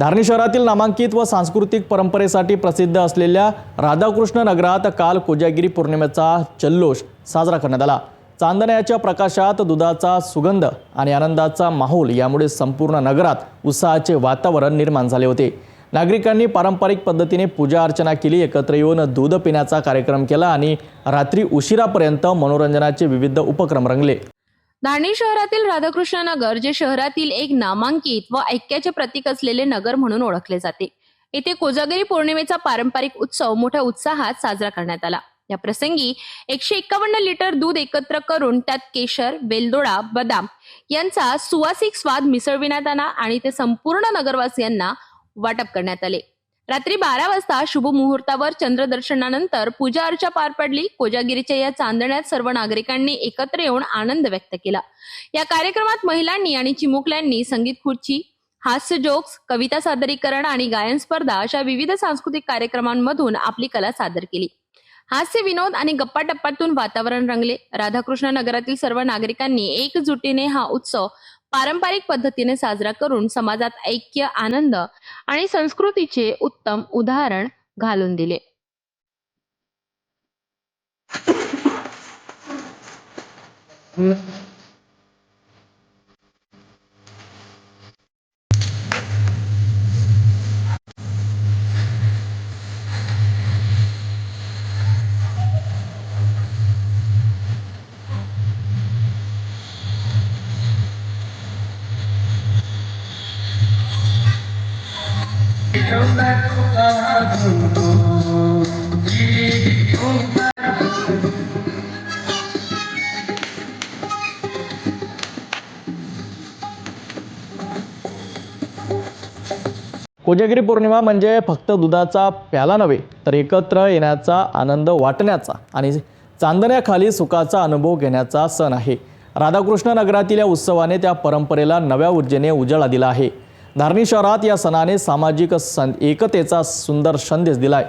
धारणी शहरातील नामांकित व सांस्कृतिक परंपरेसाठी प्रसिद्ध असलेल्या राधाकृष्ण नगरात काल कोजागिरी पौर्णिमेचा जल्लोष साजरा करण्यात आला. चांदण्याच्या प्रकाशात दुधाचा सुगंध आणि आनंदाचा माहोल यामुळे संपूर्ण नगरात उत्साहाचे वातावरण निर्माण झाले होते. नागरिकांनी पारंपरिक पद्धतीने पूजा अर्चना केली एकत्र येऊन दूध पिण्याचा कार्यक्रम केला आणि रात्री उशिरापर्यंत मनोरंजनाचे विविध उपक्रम रंगले. धारणी शहरातील राधाकृष्ण नगर जे शहरातील एक नामांकित व ऐक्याचे प्रतीक असलेले नगर म्हणून ओळखले जाते. येथे कोजागिरी पौर्णिमेचा पारंपरिक उत्सव मोठ्या उत्साहात साजरा करण्यात आला. या प्रसंगी एकशे एकावन्न लिटर दूध एकत्र करून त्यात केशर वेलदोडा बदाम यांचा सुवासिक स्वाद मिसळविण्यात आला आणि ते संपूर्ण नगरवासियांना वाटप करण्यात आले. रात्री बारा वाजता शुभ मुहूर्तावर चंद्रदर्शनानंतर पूजा अर्चा पार पडली. कोजागिरीच्या या चांदण्यात सर्व नागरिकांनी एकत्र येऊन आनंद व्यक्त केला. या कार्यक्रमात महिलांनी आणि चिमुकल्यांनी संगीत खुर्ची हास्य जोक्स कविता सादरीकरण आणि गायन स्पर्धा अशा विविध सांस्कृतिक कार्यक्रमांमधून आपली कला सादर केली. हास्य विनोद आणि गप्पा टप्प्यातून वातावरण रंगले. राधाकृष्ण नगरातील सर्व नागरिकांनी एकजुटीने हा उत्सव पारंपरिक पद्धतीने साजरा करून समाजात ऐक्य आनंद आणि संस्कृतीचे उत्तम उदाहरण घालून दिले. कोजागिरी पौर्णिमा म्हणजे फक्त दुधाचा प्याला नव्हे तर एकत्र येण्याचा आनंद वाटण्याचा आणि चांदण्याखाली सुखाचा अनुभव घेण्याचा सण आहे. राधाकृष्ण नगरातील या उत्सवाने त्या परंपरेला नव्या ऊर्जेने उजाळा दिला आहे. धारणी शहरात या सणाने सामाजिक सं एकतेचा सुंदर संदेश दिलाय.